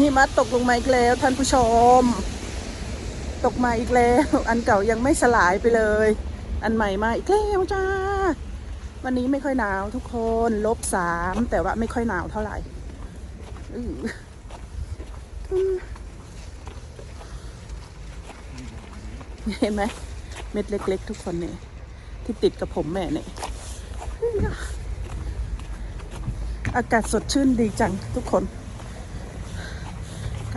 หิมะตกลงมาอีกแล้วท่านผู้ชม ตกมาอีกแล้ว อันเก่ายังไม่สลายไปเลย อันใหม่มาอีกแล้วจ้า วันนี้ไม่ค่อยหนาวทุกคนลบสามแต่ว่าไม่ค่อยหนาวเท่าไหร่เห็นไหมเม็ดเล็ก ๆ ทุกคนเนี่ยที่ติดกับผมแม่เนี่ยอากาศสดชื่นดีจังทุกคน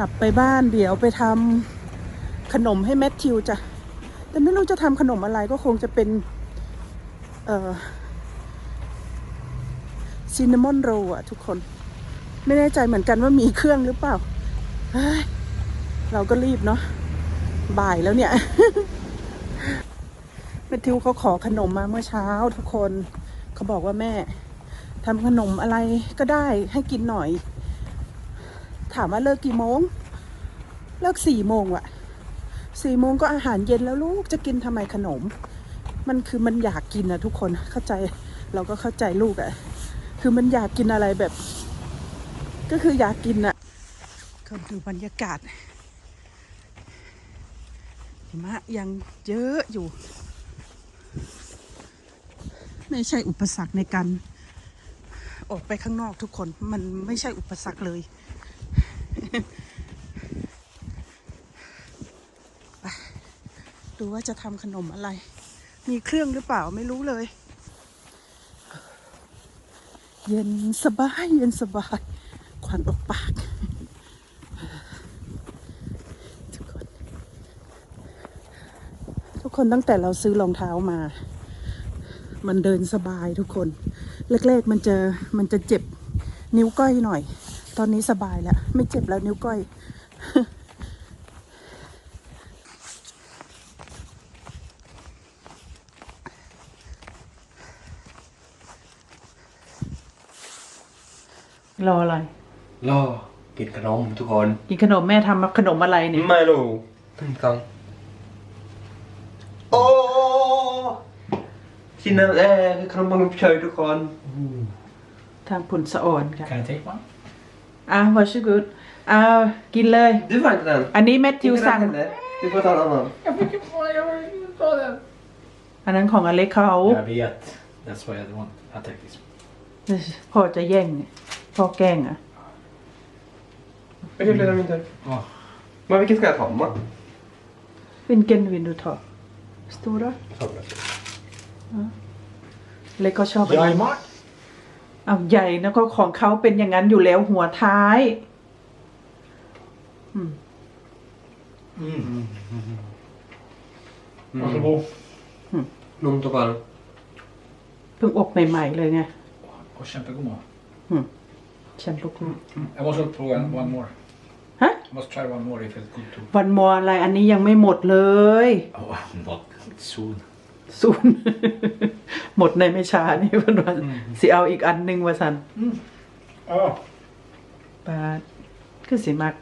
กลับไปบ้านเดี๋ยวไปทำขนมให้แมทธิวจ้ะ แต่ไม่รู้จะทำขนมอะไรก็คงจะเป็น เอ่อซินนามอนโรอะทุกคน ไม่แน่ใจเหมือนกันว่ามีเครื่องหรือเปล่าเฮ้ยเราก็รีบเนาะบ่ายแล้วเนี่ยแมทธิวเขาขอขนมมาเมื่อเช้าทุกคน เขาบอกว่าแม่ทำขนมอะไรก็ได้ให้กินหน่อย ถามว่าเลิกกี่โมง เลิกสี่โมงอะสี่โมงก็อาหารเย็นแล้วลูกจะกินทำไมขนม มันคือมันอยากกินอะทุกคนเข้าใจเราก็เข้าใจลูกอะคือมันอยากกินอะไรแบบ ก็คืออยากกินอะก็ดูบรรยากาศหิมะยังเยอะอยู่ ไม่ใช่อุปสรรคในการออกไปข้างนอกทุกคนมันไม่ใช่อุปสรรคเลย ดูว่าจะทำขนมอะไร มีเครื่องหรือเปล่าไม่รู้เลย เย็นสบาย เย็นสบายควันออกปากทุกคน ทุกคนตั้งแต่เราซื้อรองเท้ามา มันเดินสบายทุกคน แรกๆมันจะมันจะเจ็บนิ้วก้อยหน่อย ตอนนี้สบายแล้ว ไม่เจ็บแล้วนิ้วก้อย รออะไร รอกินขนมทุกคน กินขนมแม่ทำขนมอะไรเนี่ย ไม่รู้ตึงตังโอ้ที่นั่นเองคือขนมปังเฉยทุกคน ทางผุนสะอ่อนค่ะ Can I take one? อะว อชิกุดอ่ากินเลย Du får inte den. อันนี้แมทธิว Inte สั่ง den heller. Du får ta en annan. Jag fick ju få, jag vill inte ta den. อันนั้นของอเล็กเขา Jag vet. That's why I don't want. I'll take this. พ่อจะแย่งเนี่ยพ่อแกล้งอะ Vilken blir det inte? Åh, Men vilken ska jag ta mamma? วินเกนวินดูทอสตูระเล็กก็ชอบอัน Jag นี้ är Mark. เอาใหญ่นะก็ของเขาเป็นอย่างนั้นอยู่แล้วหัวท้าย อืม Mm. Varsågod. Lugnt och varmt. เพิ่งอบใหม่ๆเลยไง Och kämpegod mat. แชมพูก Jag måste prova en, one more. ฮะ I must try one more if it's good too. วันมออะไรอันนี้ยังไม่หมดเลย Oh, not soon. ศูนย์หมดในไม่ช้านี่เพื่อนว่าสิเอาอีกอันหนึงว่าสัน Oh. ปาดคือสิมัก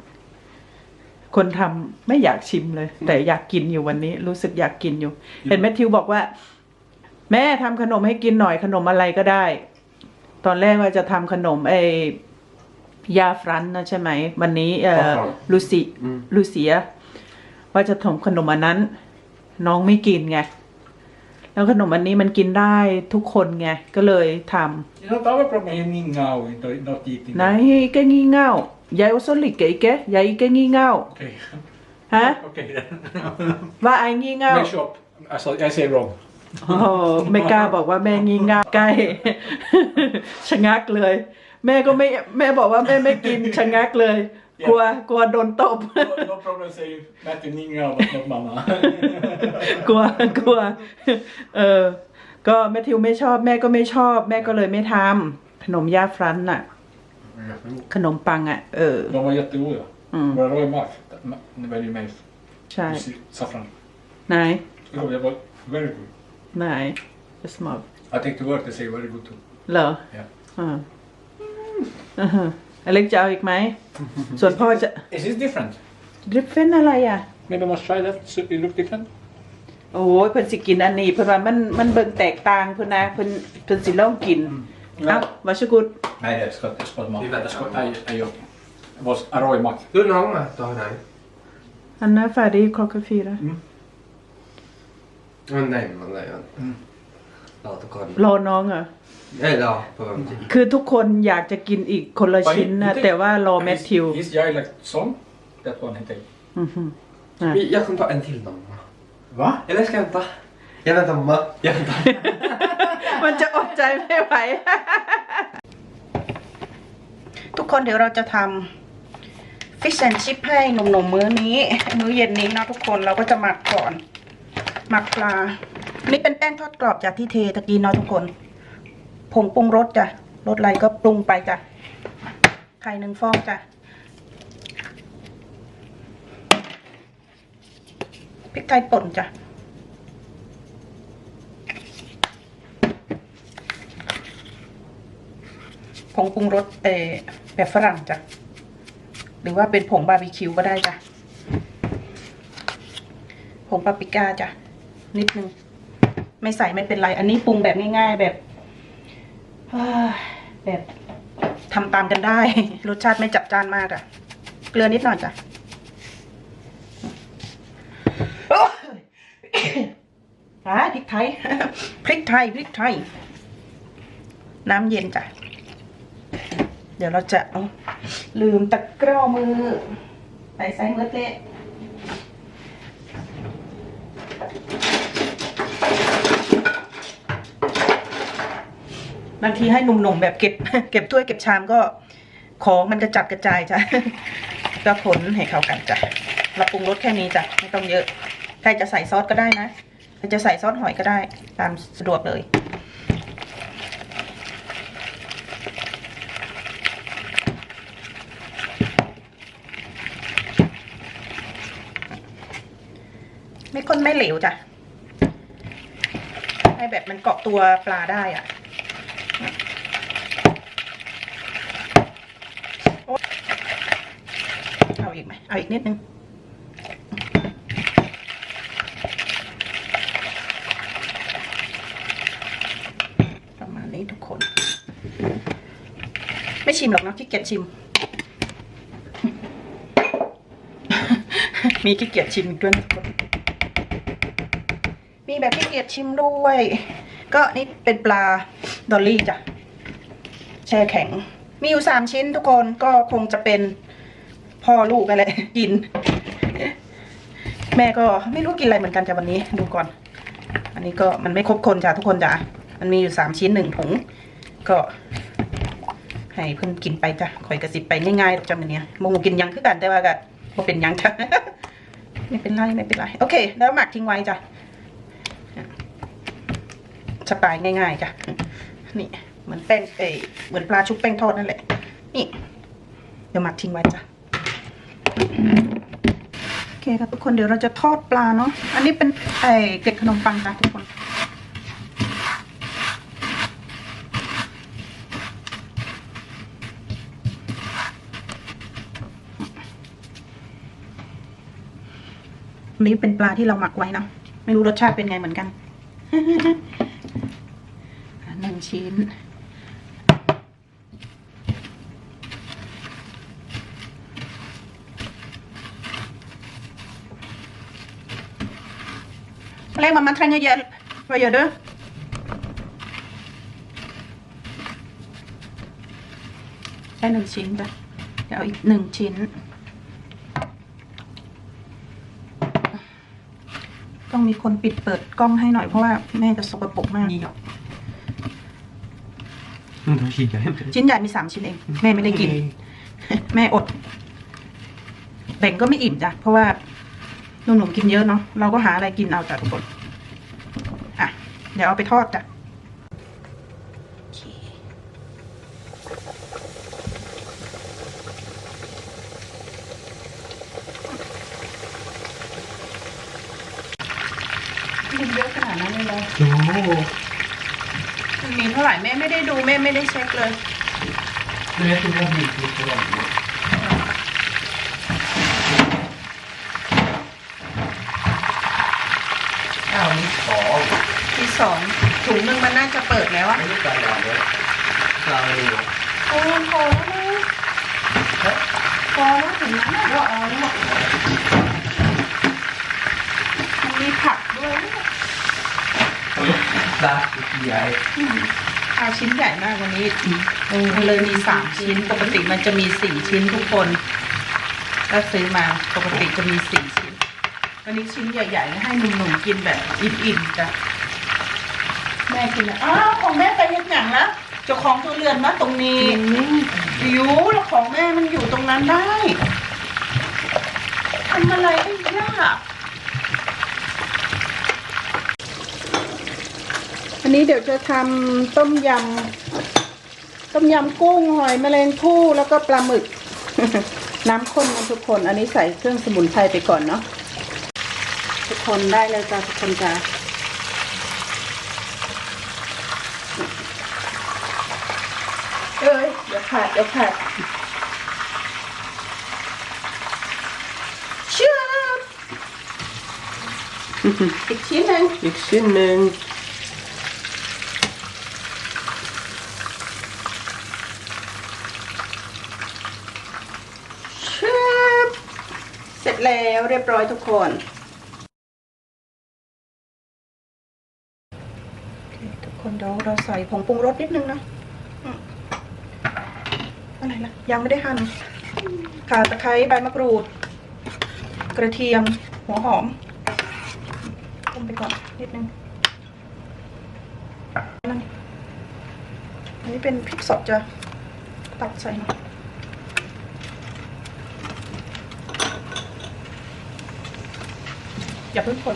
คนทำไม่อยากชิมเลย แต่อยากกินอยู่วันนี้ รู้สึกอยากกินอยู่ เห็นแมทธิวบอกว่า แม่ทำขนมให้กินหน่อยขนมอะไรก็ได้ ตอนแรกว่าจะทำขนมไอ้ยาฟรันนะใช่ไหม วันนี้เอ่อครับ ลูซิ อืม ลูเซีย ว่าจะทำขนมอันนั้น น้องไม่กินไง แล้วขนมอันนี้มันกินได้ทุกคนไง ก็เลยทำ You don't have a problem eating now, not not eating. ไหนก็งี่เง่ายายอุสลิกไอ้แกยายก็งี่เง่า Okay. ฮะ okay then. ว่าไอ้งี่เง่า Make shop. I, saw, I say wrong. โอ้ไม่กล้าบอกว่าแม่งี่เง่าใกล้ ชะงักเลย แม่ก็ไม่แม่บอกว่าแม่ไม่กินชะงักเลย กลัวกลัวโดนตบ No, no problem saying Martin Ninga but not Mama. กลัวกลัว เออ ก็แม่ทิวไม่ชอบแม่ก็ไม่ชอบ แม่ก็เลยไม่ทำขนมย่าฟรันน่ะ ขนมปังอะ เออ De var jättegoda. Mm. Bara Roy Mark. Very nice. ใช่ You see, Saffran. ไหน Det var very good. ไหนจะสมอบ I think the word they say very good too. เหรอ Yeah. อ่าอือฮะ อเล็กจะเอาอีกไหม ส่วนพ่อจะ Is this different? ดริฟเฟนอะไรอะ Maybe I must try that. So it look different. โอ้ยเพิ่นสิกินอันนี้เพิ่นว่ามันมันเบิ่งแตกต่างเพิ่นนะเพิ่นเพิ่นสิลองกินเอ้าวัชกุด Nej, jag ska, jag ska mat. Jag ska, jag, jag, jag. was Aroy mat. Du, น้องมาตอนไหน Anna är färdig klockan fyra. มันไหนมันไหนอะรอทุกคนรอน้องเหรอ เอ้ยรอเพิ่มจิคือทุกคนอยากจะกินอีกคนละชิ้นนะ แต่ว่ารอแมทธิว His dialect song, that one he take. อือหืออะ Vi- Jag kan ta en till mamma. Va? Eller ska jag vänta? Jag väntar mamma. Jag väntar. มันจะอดใจไม่ไหว ทุกคนเดี๋ยวเราจะทำฟิชแอนชิพให้หนุ่มๆมื้อนี้ มื้อเย็นนี้นะทุกคนเราก็จะหมักก่อน หมักปลาอันนี่เป็นแป้งทอดกรอบจากที่เทตะกี้เนาะทุกคน ผงปรุงรสจ้ะรสอะไรก็ปรุงไปจ้ะไข่หนึ่งฟองจ้ะพริกไทยป่นจ้ะผงปรุงรสเอแบบฝรั่งจ้ะหรือว่าเป็นผงบาร์บีคิวก็ได้จ้ะผงปาปริก้าจ้ะนิดนึง ไม่ใส่ไม่เป็นไร อันนี้ปรุงแบบง่ายๆแบบ แบบทำตามกันได้ รสชาติไม่จัดจ้านมากอะเกลือนิดหน่อยจ้ะอ้าพริกไทย พริกไทย พริกไทย น้ำเย็นจ้ะ เดี๋ยวเราจะเอาลืมตะกร้อมือ ไปใส่เมื่อเตะ บางทีให้หนุ่มๆแบบเก็บ เก็บถ้วยเก็บชามก็ของมันจะจัดกระจายจ้ะก็ขนให้เข้ากันจ้ะเราปรุงรสแค่นี้จ้ะไม่ต้องเยอะ ใครจะใส่ซอสก็ได้นะใครจะใส่ซอสหอยก็ได้ ตามสะดวกเลยไม่ข้นไม่เหลวจ้ะ ให้แบบมันเกาะตัวปลาได้อะอ๊ย เอาอีกไอาอีกนิดนึงประมาณนี้ทุกคน ไม่ชิมหรอกนะขี้เกียจชิม มีขี้เกียจชิมด้วยทุกคนมีแบบขี้เกียจชิมด้วย ก็นี่เป็นปลาดอลลี่จ้ะแช่แข็ง มีอยู่สามชิ้นทุกคนก็คงจะเป็น พ่อลูกอะไรกิน แม่ก็ไม่รู้กินอะไรเหมือนกันจ้ะวันนี้ ดูก่อน อันนี้ก็มันไม่ครบคนจ้ะทุกคนจ้ะมันมีอยู่สามชิ้นหนึ่งถุงก็ให้เพิ่นกินไปจ้ะข่อยกระสิบไปง่ายๆจ้ะมันเนี้ยโมโมกินยังคือกันแต่ว่าก็บ่เป็นยังจ้ะไม่เป็นไรไม่เป็นไรโอเค แล้วหมักทิ้งไว้จ้ะสไตล์ง่ายๆจ้ะนี่เหมือนแป้งเอยเหมือนปลาชุบแป้งทอดนั่นแหละนี่เดี๋ยวหมักทิ้งไว้จ้ะ คครับทุกคนเดี๋ยวเราจะทอดปลาเนาะอันนี้เป็นไอเกล็ดขนมปังจ้ะทุกคนอันนี้เป็นปลาที่เราหมักไว้เนาะไม่รู้รสชาติเป็นไงเหมือนกันหนึ่งชิ้น Lägg mamma tränger hjälp. Vad gör du? Đây là chín rồi. Để อีกหนึ่งชิ้น ต้องมีคนปิดเปิดกล้องให้หน่อยเพราะว่าแม่จะสกปรกมาก Mm, de kikar inte. ชิ้นใหญ่มีสามชิ้นเอง แม่ไม่ได้กิน แม่อด แบ่งก็ไม่อิ่มจ้ะเพราะว่า หนุ่มๆกินเยอะเนาะเราก็หาอะไรกินเอาจ้ะทุกคนอะเดี๋ยวเอาไปทอดจ้ะโอเคกินเยอะขนาดนั้นเลยเหรอ Jo. มันมีเท่าไหร่แม่ไม่ได้ดูแม่ไม่ได้เช็คเลย Du vet hur jag blir till mamma. Ja, mitt barn. ที่ส งมึงมันน่าจะเปิดแล้วอะ Det är lite där. Där är det. โอ้ยพอแล้วนะพอแล้วเห็นไหมว่าเอาแล้วมันมีผักด้วยได้กี่ใหญ่เอาชิ้นใหญ่มากวันนี้มันเลยมีสามชิ้น ปกติมันจะมีสี่ชิ้นทุกคนก็ซื้อมาปกติจะมีสี่ชิ้น วันนี้ชิ้นใหญ่ๆให้หนุ่มๆกินแบบอิ่มๆจ้ะ ม่กินแล้วอ้าวของแม่ไปยังหนังแล้วเจ้าของตัวเรือนมาตรงนี้อยู่แล้วของแม่มันอยู่ตรงนั้นได้ทำอะไรไอ้ย่าอันนี้เดี๋ยวจะทำต้มยำต้มยำกุ้งหอยแมลงภู่แล้วก็ปลาหมึก น้ำข้นนะทุกคน อันนี้ใส่เครื่องสมุนไพรไปก่อนเนาะทุกคนได้เลยจ้าทุกคนจ้าเอ้ย เดี๋ยว ขาดเดี๋ยวขาดเชื่ออีกชิ้นหนึ่งอีกชิ้นหนึ่งชึบเสร็จแล้วเรียบร้อยทุกคนโอเคทุกคนเดี๋ยวเราใส่ผงปรุงรสนิดนึงนะอืม อะไรล่ะยังไม่ได้หั่นข่าตะไคร้ใบมะกรูด กระเทียม หัวหอมต้มไปก่อนนิดนึงนั่นอันนี้เป็นพริกสดจะตักใส่หน่อยอย่าเพิ่งคน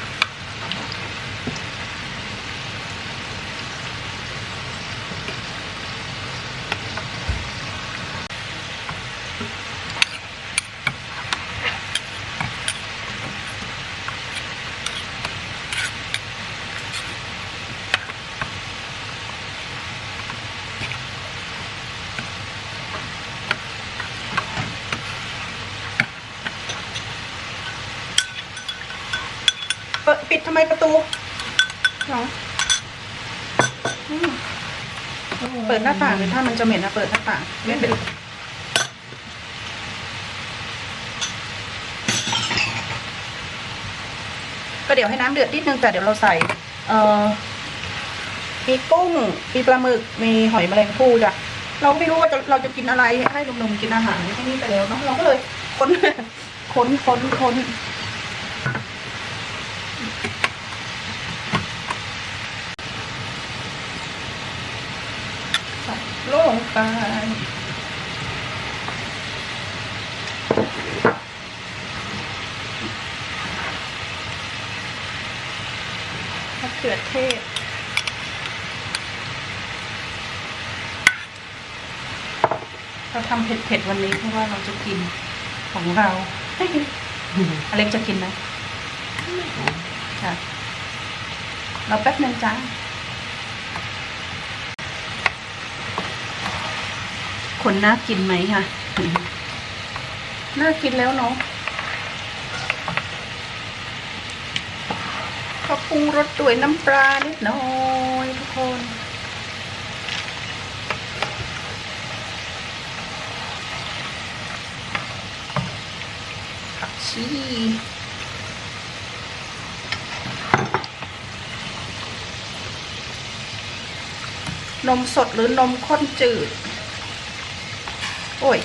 ำพริกเผาจ้ะเปิดปิดทำไมประตูเหรออืมเปิดหน้าต่างเลยถ้ามันจะเหม็นนะเปิดหน้าต่างไม่เป็นก็เดี๋ยวให้น้ำเดือดนิดนึงแต่เดี๋ยวเราใส่ เอ่อมีกุ้งมีปลาหมึกมีหอยแมลงภู่จ้ะเราไม่รู้ว่าจะเราจะกินอะไรให้หนุ่มๆกินอาหารที่นี่ไปแล้วเนาะเราก็เลยค้นค้นค้นค้น ลงไปมะเขือเทศเราทำเผ็ดๆวันนี้เพราะว่าเราจะกินของเราอเล็กจะกินไหมค่ะเราแป๊บนึงจ้า คนน่ากินไหมคะน่ากินแล้วเนาะก็ปรุงรสด้วยน้ำปลานิดหน่อยทุกคนผักชีนมสดหรือนมข้นจืด โอ้ย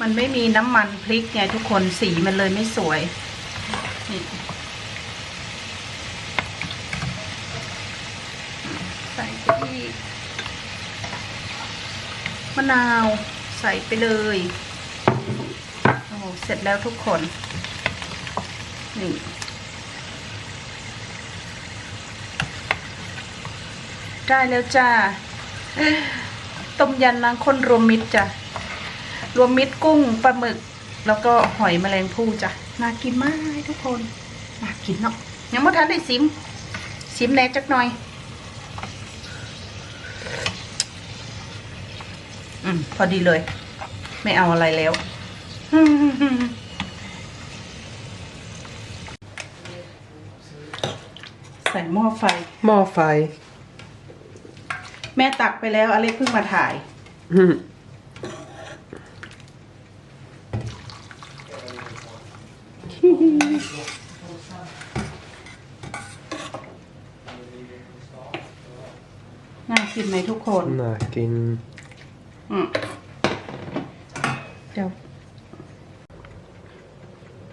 มันไม่มีน้ำมันพริกไงทุกคนสีมันเลยไม่สวยนี่ใส่ไปอีกมะนาวใส่ไปเลยโอ้โหเสร็จแล้วทุกคนนี่ได้แล้วจ้า ต้มยำนางข้นรวมมิตรจ้ะ รวมมิตรกุ้งปลาหมึก แล้วก็หอยแมลงภู่จ้ะ น่ากินมากทุกคนน่ากินเนาะยังไม่ทันได้ซิมซิมแน่จักหน่อย อืม พอดีเลย ไม่เอาอะไรแล้วใส่หม้อไฟ หม้อไฟ แม่ตักไปแล้วอเล็กเพิ่งมาถ่ายอืมน่ากินไหมทุกคนน่ากินอืมเดี๋ยว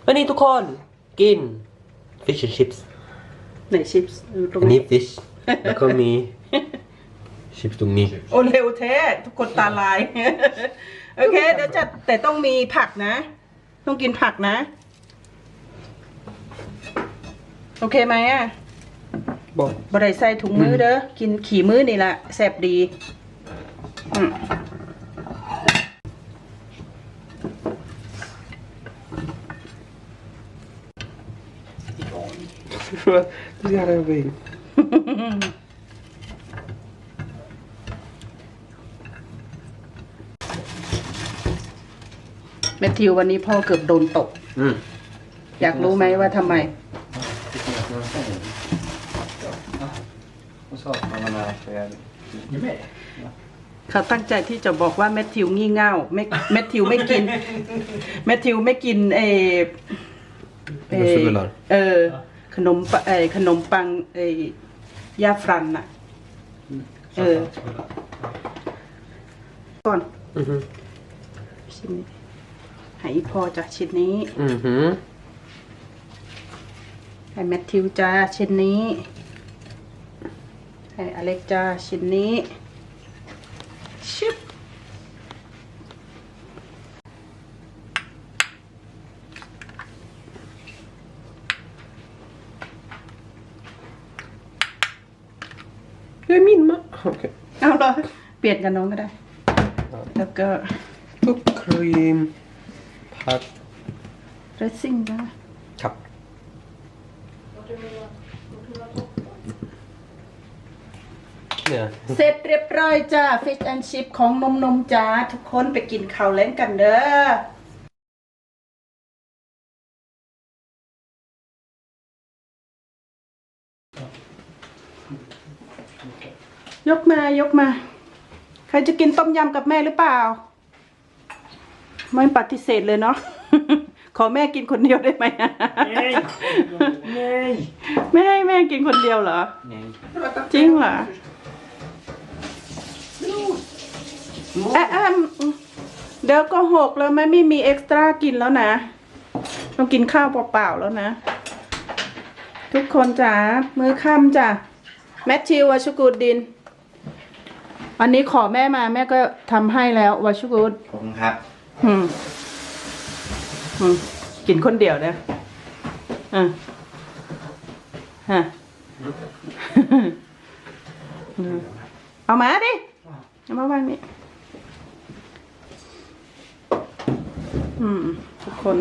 วันนี้ทุกคนกิน fish and chips ไหนชิปส์อยู่ตรงอันนี้ นี้ fish แล้วก็มี chips ตรงนี้ โอเร็วแท้ทุกคนตาลาย โอเค เดี๋ยวจะแต่ต้องมีผักนะ ต้องกินผักนะ โอเคไหมอะบอกบได้ใส่ถุงมือเด้อกินขี่มือนี่แหละแซ่บดีอืม Du ska ha en bil. แมทธิววันนี้พ่อเกือบโดนตก Mm. อยากรู้ไหมว่าทำไม Och så har man är färdig. Ju mer. เขาตั้งใจที่จะบอกว่าแมทธิวงี่เง่าไม่แมทธิวไม่กิน แมทธิวไม่กินเอเอ่อ Rosogullar. เออขนมปะเออขนมปังเอยาฟรันน่ะเออก่อน Mhm. ชิ้นนี้ให้พอจ้ะชิ้นนี้ Mhm. ให้แมทธิวจ้าชิ้นนี้ให้อเล็กจ้าชิ้นนี้ ชิบ Det är min ma... Okej. เอาเลยเปลี่ยนกันน้องก็ได้ แล้วก็ Och cream. Pack. เรซซิ่งจ้า Kapp. เนี่ย เสร็จเรียบร้อยจ้าฟิชแอนชิพของนมนมๆจ้าทุกคนไปกินข้าวเล้งกันเด้อยกมายกมา ใครจะกินต้มยำกับแม่หรือเปล่า ไม่ปฏิเสธเลยเนาะ ขอแม่กินคนเดียวได้ไหม Nej! Nej! ไม่ให้แม่กินคนเดียวเหรอ Nej. จริงเหรอเอ๊ะเอิ่มเดี๋ยวก็หกแล้วไหม่ไม่มีเอ็กซ์ตร้ากินแล้วนะ ต้องกินข้าวเปล่าๆแล้วนะ ทุกคนจ๋ามือค่ำจ้ะแมทธิววาชุกูดดินวันนี้ขอแม่มาแม่ก็ทำให้แล้ววาชุกูดขอบคุณครับ อืม อืม กินคนเดียวนะอะฮะเอามาดิ เอามาวางนี่ อืม ทุกคน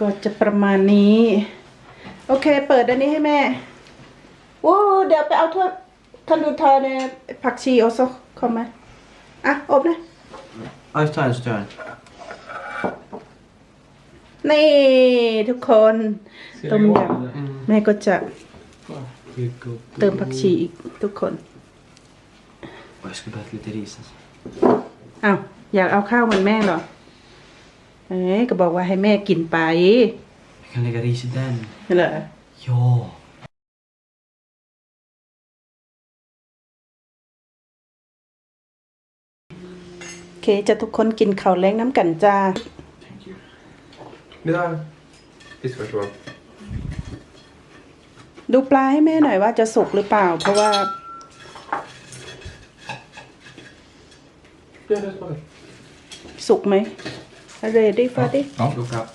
ก็จะประมาณนี้ โอเค เปิดอันนี้ให้แม่โอ้เดี๋ยวไปเอาถ้วยทันดูทอในผักชีเอาซะเข้ามาอะ อบเลย Ja, just ta en stund. นี่ทุกคนต้มยำแม่ก็จะเติมผักชีอีกทุกคน Och jag ska behöva lite ris alltså. อ้าวอยากเอาข้าวเหมือนแม่เหรอ เอ้ยก็บอกว่าให้แม่กินไป Jag kan lägga ris i den. เหรอ Ja! จะทุกคนกินข้าวแล้งน้ำกันจ้า Det där. Visst först var. ดูปลาให้แม่หน่อยว่าจะสุกหรือเปล่า เพราะว่า Det är det som är. สุกไหม ready for it Ja, Look up.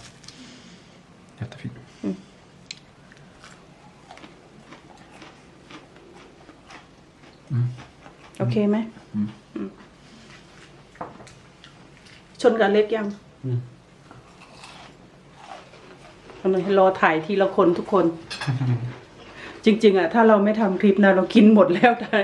jättefint. โอเคไหมอืมช นกับเล็กยังอืมทำไมรอถ่ายทีละคนทุกคนอจริง ๆอะถ้าเราไม่ทำคลิปนะเรากินหมดแล้วแต่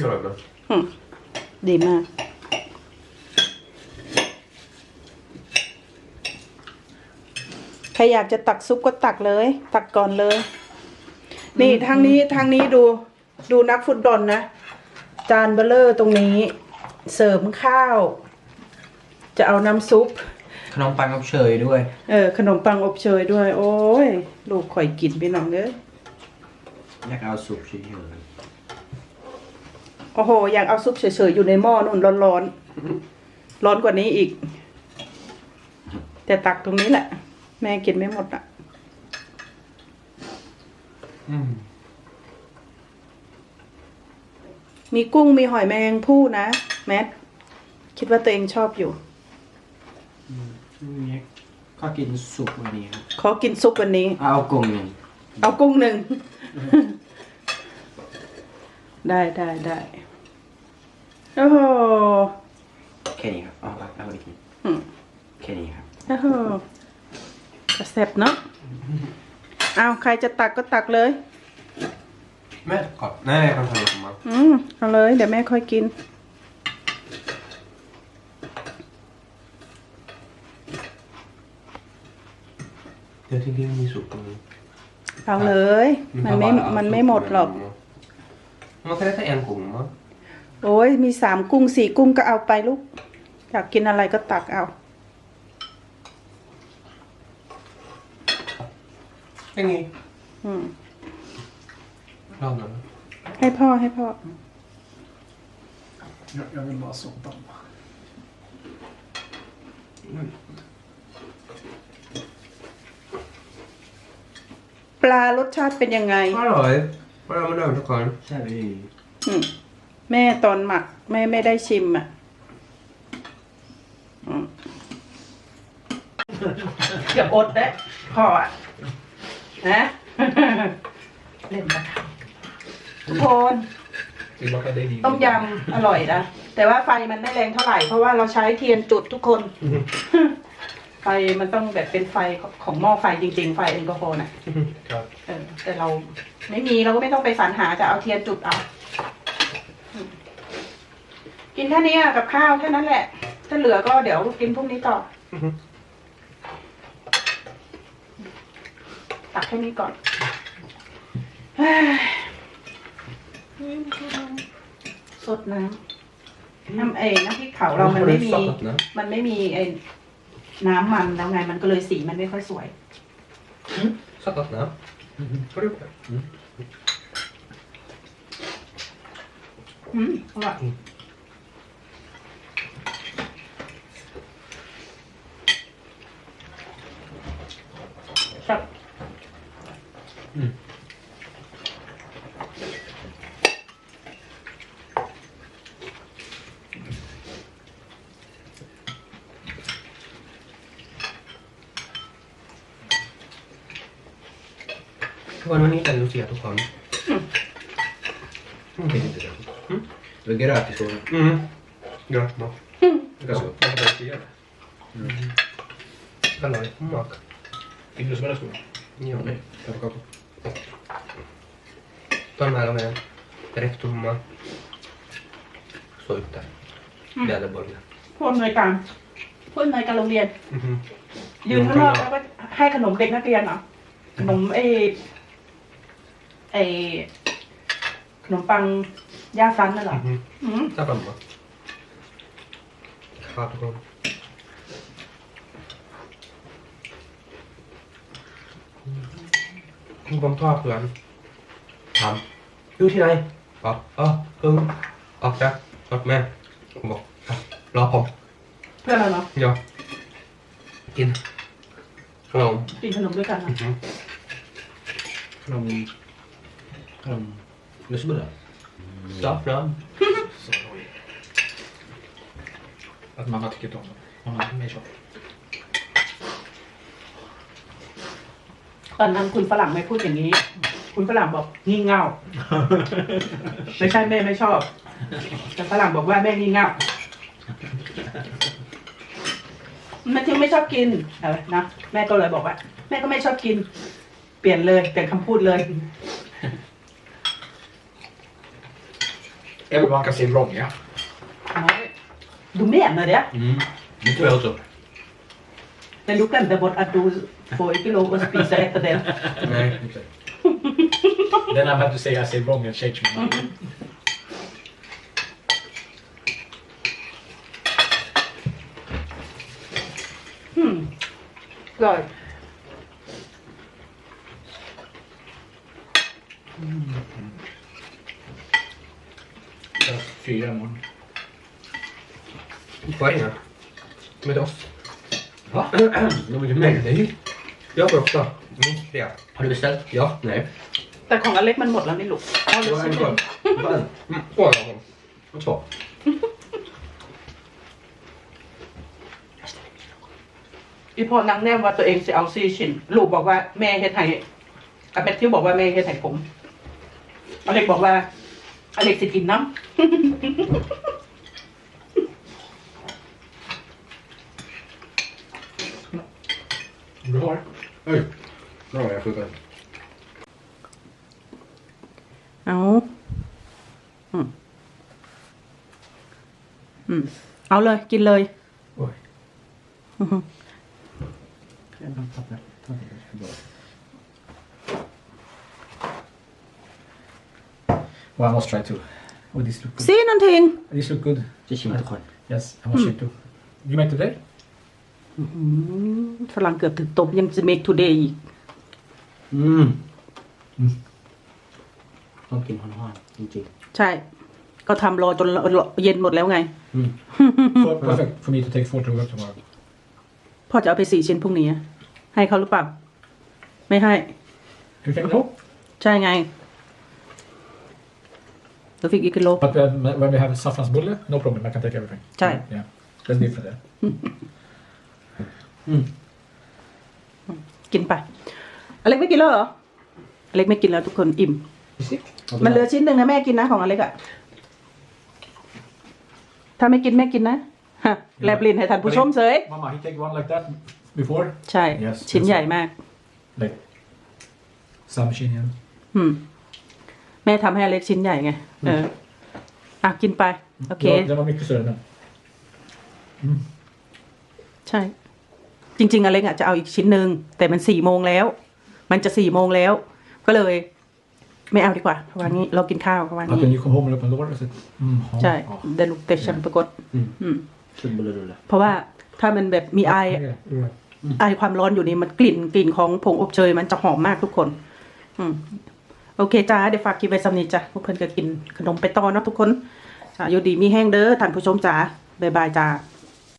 Ja, det är bra. อืมดีมาก ใครอยากจะตักซุปก็ตักเลย ตักก่อนเลย นี่ทางนี้ทางนี้ดูดูนักฟุตบอลนะ จานเบลเลอร์ตรงนี้ เสริมข้าว จะเอาน้ำซุป ขนมปังอบเชยด้วย เออ ขนมปังอบเชยด้วย โอ้ย ลูกข่อยกินพี่น้องเอ้ยอยากเอาซุปเฉยโอ้โห อยากเอาซุปเฉยๆ อยู่ในหม้อนู่นร้อนๆ ร้อนกว่านี้อีก แต่ตักตรงนี้แหละ แม่กินไม่หมดอะ Mm. มีกุ้งมีหอยแมงผู้นะ แมท คิดว่าตัวเองชอบอยู่ๆนี่ก็กินซุปวันนี้ครับขอกินซุปวันนี้ เอากุ้งหนึ่งเอากุ้งหนึ่ง ได้ได้ได้โอ้โหแค่นี้ครับเอาเอาเอาอีกทีอืมแค่นี้ครับโอ้โหกระแซบเนาะ เอาใครจะตักก็ตักเลย Men, kolla. Nej, jag kan ta det mamma. อืมเอาเลย เดี๋ยวแม่ค่อยกิน Jag tänker in i sopen nu. เอาเลย มันไม่ มันไม่หมดหรอก Man kan äta en gång, mamma. โอ้ยมีสามกุ้งสี่กุ้งก็เอาไปลูก อยากกินอะไรก็ตักเอา En i. อืม Raden. ให้พ่อให้พ่อ Jag, jag vill bara soppan. ปลารสชาติเป็นยังไง Hallå. Vad är det med överklockan? ใช่พี่อืม แม่ตอนหมัก แม่ไม่ได้ชิมอะอืมอย่าอดนะพ่ออะ นะเล่นมาทุกคน Tillbaka dig. ต้มยำอร่อยนะ แต่ว่าไฟมันไม่แรงเท่าไหร่ เพราะว่าเราใช้เทียนจุดทุกคน ไฟมันต้องแบบเป็นไฟของหม้อไฟจริง ๆ ไฟแอลกอฮอล์น่ะ Klart. เออแต่เราไม่มีเราก็ไม่ต้องไปสรรหาจะเอาเทียนจุดเอา กินแค่นี้อะกับข้าวแค่นั้นแหละ ถ้าเหลือก็เดี๋ยวกินพรุ่งนี้ต่ออ อฮึ ตักแค่นี้ก่อนเฮ้ยสดน้ำน้ำเอ้น้ำพริกเผาเรามันไม่มี Har du soppat nu? มันไม่มีไอ้น้ำมันแล้วไง มันก็เลยสีมันไม่ค่อยสวย Soppat nu? Har du gjort det? Mm. อืมอร่อยครับ Mm. ทุกคนวันนี้เป็นลูเซียทุกคน Mm. Vet inte det. Det var gratis då. Mm. Grattis då. Varsågod. Jag får inte göra det. Halloj, mak. Vill du smälla skolan? Ja, Nej, jag får kaka. de här med rektorn står ute. Mm. Väderborgen. ผู้อำนวยการผู้อำนวยการโรงเรียน Mhm. ยืนข้างนอกแล้วก็ให้ขนมเด็กนักเรียนเหรอขนมไอ้ ไอ้ขนมปังย่าฟันน่ะเหรอ Mhm. อืม Där framme. Kardon. คุณผมทอดเพื่อนถามอยู่ที่ไหนบอกเออเพิ่งออกจากรถแม่ผมบอกอะรอผมเพื่อนเราเนาะเดี๋ยวกินขนมกินขนมด้วยกันอืนะอหือ Från... Från... Lussebullar? ซอฟต์ร้อน Så oj. Att mamma tycker inte om dem. Mamma är mer tjock. ตอนนั้นคุณฝรั่งไม่พูดอย่างนี้ คุณฝรั่งบอกงี่เง่า ไม่ใช่แม่ไม่ชอบ แต่ฝรั่งบอกว่าแม่งี่เง่าแมทธิวไม่ชอบกินเออนะแม่ก็เลยบอกว่า แม่ก็ไม่ชอบกิน เปลี่ยนเลยเปลี่ยนคำพูดเลย Everyone kan se wrong, ja. ดูไม่แอบเลยเนี่ย Mm. Det tror jag också. Men du glömde bort att du får inte lov att spisa efter den. Nej. Exakt. Then I'm have to say I say wrong and change my mind. Hmm. Rồi. Jag har Fyra imorgon. Poäng ja. Med oss. Va? De är ju Nej, med. nej. Jag får ofta. Minst tre. Har du beställt? Ja, nej. แต่ของอเล็กมันหมดแล้วนี่ลูกเอาเลย Det var สิ en kvar. Bara en. Mm. Två jag har. Och två. อีพอนางแนมว่าตัวเองจะเอาซีชินลูกบอกว่าแม่เฮ็ดให้อาเบททิวบอกว่าแม่เฮ็ดให้ผมอเล็กบอกว่าอเล็กสิกินน้ Du har? Oj. Bra, jag skjuter. ำ เอาอืมอืมเอาเลยกินเลย Oj. อือฮึ Well, I must try too. Oh, this look good. ซีนันทิง This look good. จะชิมทุกคน Yes, I must try too. You made today? ฝรั่งเกือบถึงตบยังจะ make today อีก อืมต้องกินร้อนๆจริงใช่ ก็ทำรอจนเย็นหมดแล้วไง For, perfect for me to take four to work tomorrow. พ่อจะเอาไปสี่ชิ้นพรุ่งนี้ ให้เขาหรือเปล่า ไม่ให้ You can go. ใช่ไง ตัวฟิกอีกกิโล But when, when we have saffransbulle, no problem. I can take everything. Try. Yeah. That's different there. กินไปอเล็กไม่กินแล้วเหรออเล็กไม่กินแล้วทุกคนอิ่ม มันเหลือชิ้นหนึ่งนะแม่กินนะของอเล็กอะถ้าไม่กินแม่กินนะฮะแลบลินให้ท่านผู้ชมเฉย Mama, he take one like that before. ใช่ Yes, ชิ้น yes. ใหญ่มาก Like some machine yeah. อืม แม่ทำให้อเล็กชิ้นใหญ่ไง เออ อะ กินไป โอเค Ja, den var mycket större den. ใช่ จริง ๆอเล็กอะจะเอาอีกชิ้นหนึ่งแต่มันสี่โมงแล้ว มันจะสี่โมงแล้ว ก็เลย ไม่เอาดีกว่าเพราะว่างี้เรากินข้าวเพราะว่า But งี้ when you come home and open the door, I said, mm, ja, ใช่ ja. เดลุกเตชัมปรากฏอืมๆขึ้นเบลอเลยเพราะว่าถ้ามันแบบมีไอไอความร้อนอยู่นี่มันกลิ่นกลิ่นของผงอบเชยมันจะหอมมากทุกคน อืม โอเคจ้าเดี๋ยวฝากกินไปสำนีจ้ะพวกเพื่อนก็กินขนมไปต่อเนาะทุกคนจ้าอยู่ดีมีแห้งเด้อท่านผู้ชมจ้าบ๊ายบายจ้า